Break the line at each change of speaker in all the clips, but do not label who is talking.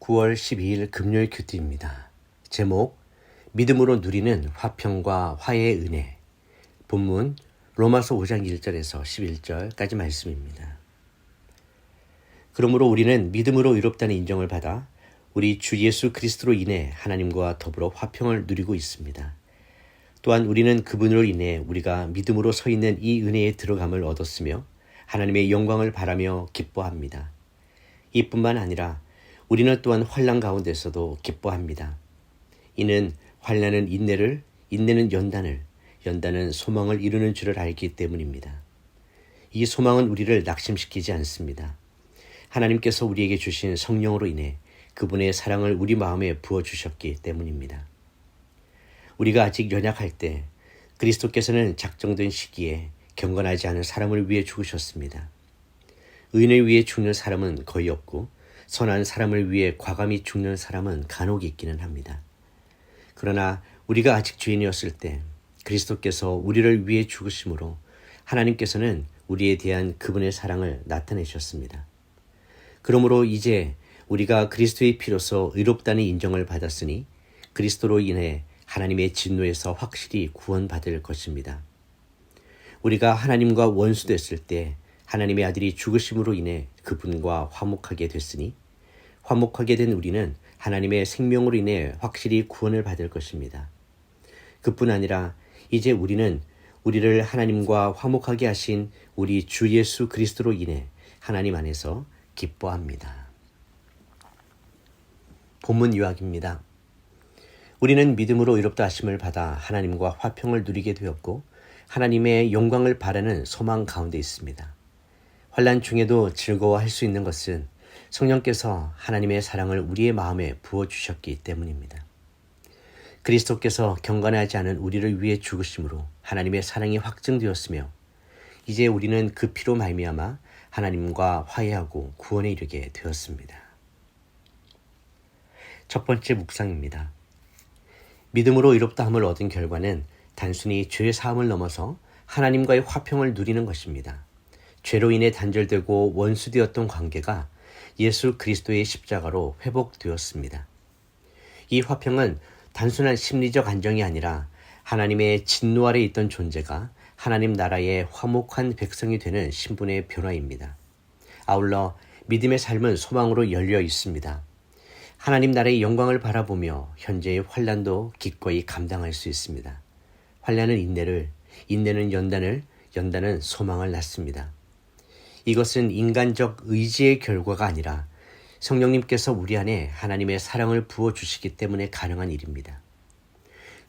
9월 12일 금요일 큐티입니다. 제목 믿음으로 누리는 화평과 화해의 은혜 본문 로마서 5장 1절에서 11절까지 말씀입니다. 그러므로 우리는 믿음으로 의롭다는 인정을 받아 우리 주 예수 그리스도로 인해 하나님과 더불어 화평을 누리고 있습니다. 또한 우리는 그분으로 인해 우리가 믿음으로 서 있는 이 은혜에 들어감을 얻었으며 하나님의 영광을 바라며 기뻐합니다. 이뿐만 아니라 우리는 또한 환란 가운데서도 기뻐합니다. 이는 환란은 인내를, 인내는 연단을, 연단은 소망을 이루는 줄을 알기 때문입니다. 이 소망은 우리를 낙심시키지 않습니다. 하나님께서 우리에게 주신 성령으로 인해 그분의 사랑을 우리 마음에 부어 주셨기 때문입니다. 우리가 아직 연약할 때 그리스도께서는 작정된 시기에 경건하지 않은 사람을 위해 죽으셨습니다. 의인을 위해 죽는 사람은 거의 없고 선한 사람을 위해 과감히 죽는 사람은 간혹 있기는 합니다. 그러나 우리가 아직 죄인이었을 때 그리스도께서 우리를 위해 죽으심으로 하나님께서는 우리에 대한 그분의 사랑을 나타내셨습니다. 그러므로 이제 우리가 그리스도의 피로서 의롭다는 인정을 받았으니 그리스도로 인해 하나님의 진노에서 확실히 구원받을 것입니다. 우리가 하나님과 원수됐을 때 하나님의 아들이 죽으심으로 인해 그분과 화목하게 됐으니 화목하게 된 우리는 하나님의 생명으로 인해 확실히 구원을 받을 것입니다. 그뿐 아니라 이제 우리는 우리를 하나님과 화목하게 하신 우리 주 예수 그리스도로 인해 하나님 안에서 기뻐합니다. 본문 요약입니다. 우리는 믿음으로 의롭다 하심을 받아 하나님과 화평을 누리게 되었고 하나님의 영광을 바라는 소망 가운데 있습니다. 환란 중에도 즐거워할 수 있는 것은 성령께서 하나님의 사랑을 우리의 마음에 부어 주셨기 때문입니다. 그리스도께서 경건하지 않은 우리를 위해 죽으심으로 하나님의 사랑이 확증되었으며 이제 우리는 그 피로 말미암아 하나님과 화해하고 구원에 이르게 되었습니다. 첫 번째 묵상입니다. 믿음으로 의롭다함을 얻은 결과는 단순히 죄의 사함을 넘어서 하나님과의 화평을 누리는 것입니다. 죄로 인해 단절되고 원수되었던 관계가 예수 그리스도의 십자가로 회복되었습니다. 이 화평은 단순한 심리적 안정이 아니라 하나님의 진노 아래 있던 존재가 하나님 나라의 화목한 백성이 되는 신분의 변화입니다. 아울러 믿음의 삶은 소망으로 열려 있습니다. 하나님 나라의 영광을 바라보며 현재의 환란도 기꺼이 감당할 수 있습니다. 환란은 인내를, 인내는 연단을, 연단은 소망을 낳습니다. 이것은 인간적 의지의 결과가 아니라 성령님께서 우리 안에 하나님의 사랑을 부어 주시기 때문에 가능한 일입니다.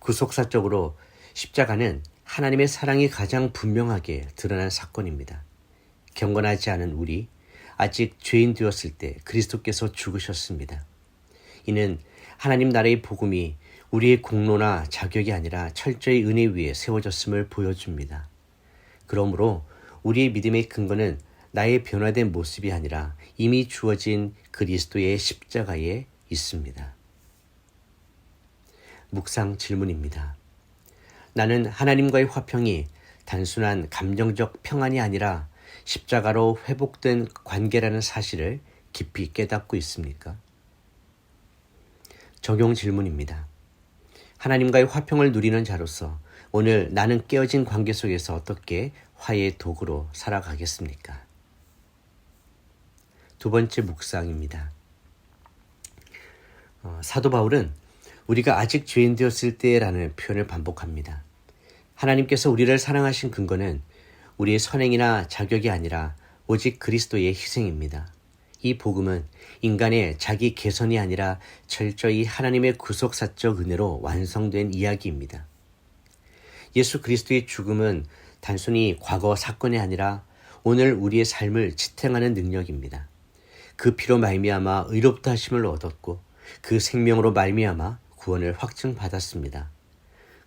구속사적으로 십자가는 하나님의 사랑이 가장 분명하게 드러난 사건입니다. 경건하지 않은 우리, 아직 죄인 되었을 때 그리스도께서 죽으셨습니다. 이는 하나님 나라의 복음이 우리의 공로나 자격이 아니라 철저히 은혜 위에 세워졌음을 보여줍니다. 그러므로 우리의 믿음의 근거는 나의 변화된 모습이 아니라 이미 주어진 그리스도의 십자가에 있습니다. 묵상 질문입니다. 나는 하나님과의 화평이 단순한 감정적 평안이 아니라 십자가로 회복된 관계라는 사실을 깊이 깨닫고 있습니까? 적용 질문입니다. 하나님과의 화평을 누리는 자로서 오늘 나는 깨어진 관계 속에서 어떻게 화해의 도구로 살아가겠습니까? 두 번째 묵상입니다. 어, 사도 바울은 우리가 아직 죄인 되었을 때라는 표현을 반복합니다. 하나님께서 우리를 사랑하신 근거는 우리의 선행이나 자격이 아니라 오직 그리스도의 희생입니다. 이 복음은 인간의 자기 개선이 아니라 철저히 하나님의 구속사적 은혜로 완성된 이야기입니다. 예수 그리스도의 죽음은 단순히 과거 사건이 아니라 오늘 우리의 삶을 지탱하는 능력입니다. 그 피로 말미암아 의롭다 하심을 얻었고 그 생명으로 말미암아 구원을 확증받았습니다.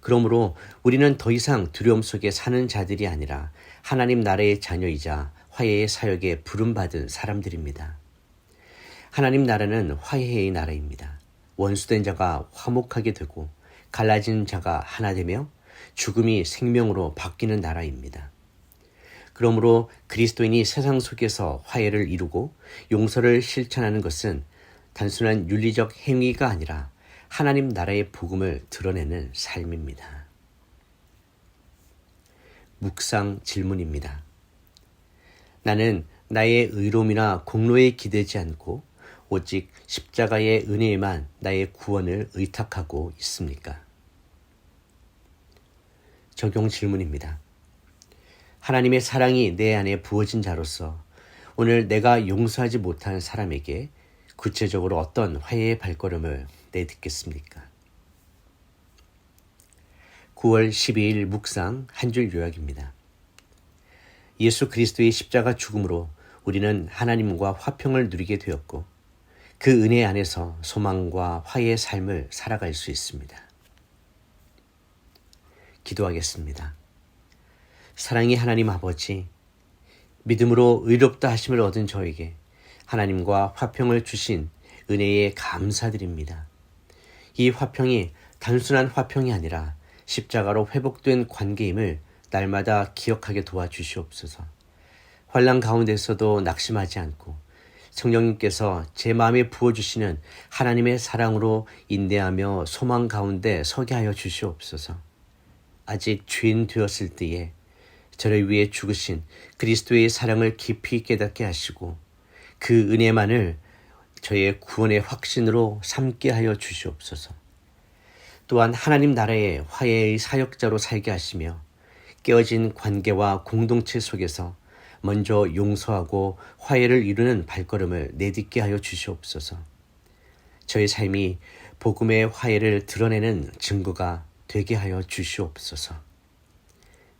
그러므로 우리는 더 이상 두려움 속에 사는 자들이 아니라 하나님 나라의 자녀이자 화해의 사역에 부름받은 사람들입니다. 하나님 나라는 화해의 나라입니다. 원수된 자가 화목하게 되고 갈라진 자가 하나 되며 죽음이 생명으로 바뀌는 나라입니다. 그러므로 그리스도인이 세상 속에서 화해를 이루고 용서를 실천하는 것은 단순한 윤리적 행위가 아니라 하나님 나라의 복음을 드러내는 삶입니다. 묵상 질문입니다. 나는 나의 의로움이나 공로에 기대지 않고 오직 십자가의 은혜에만 나의 구원을 의탁하고 있습니까? 적용 질문입니다. 하나님의 사랑이 내 안에 부어진 자로서 오늘 내가 용서하지 못한 사람에게 구체적으로 어떤 화해의 발걸음을 내딛겠습니까? 9월 12일 묵상 한 줄 요약입니다. 예수 그리스도의 십자가 죽음으로 우리는 하나님과 화평을 누리게 되었고 그 은혜 안에서 소망과 화해의 삶을 살아갈 수 있습니다. 기도하겠습니다. 사랑의 하나님 아버지, 믿음으로 의롭다 하심을 얻은 저에게 하나님과 화평을 주신 은혜에 감사드립니다. 이 화평이 단순한 화평이 아니라 십자가로 회복된 관계임을 날마다 기억하게 도와주시옵소서. 환란 가운데서도 낙심하지 않고 성령님께서 제 마음에 부어주시는 하나님의 사랑으로 인내하며 소망 가운데 서게 하여 주시옵소서. 아직 죄인 되었을 때에 저를 위해 죽으신 그리스도의 사랑을 깊이 깨닫게 하시고 그 은혜만을 저의 구원의 확신으로 삼게 하여 주시옵소서. 또한 하나님 나라의 화해의 사역자로 살게 하시며 깨어진 관계와 공동체 속에서 먼저 용서하고 화해를 이루는 발걸음을 내딛게 하여 주시옵소서. 저의 삶이 복음의 화해를 드러내는 증거가 되게 하여 주시옵소서.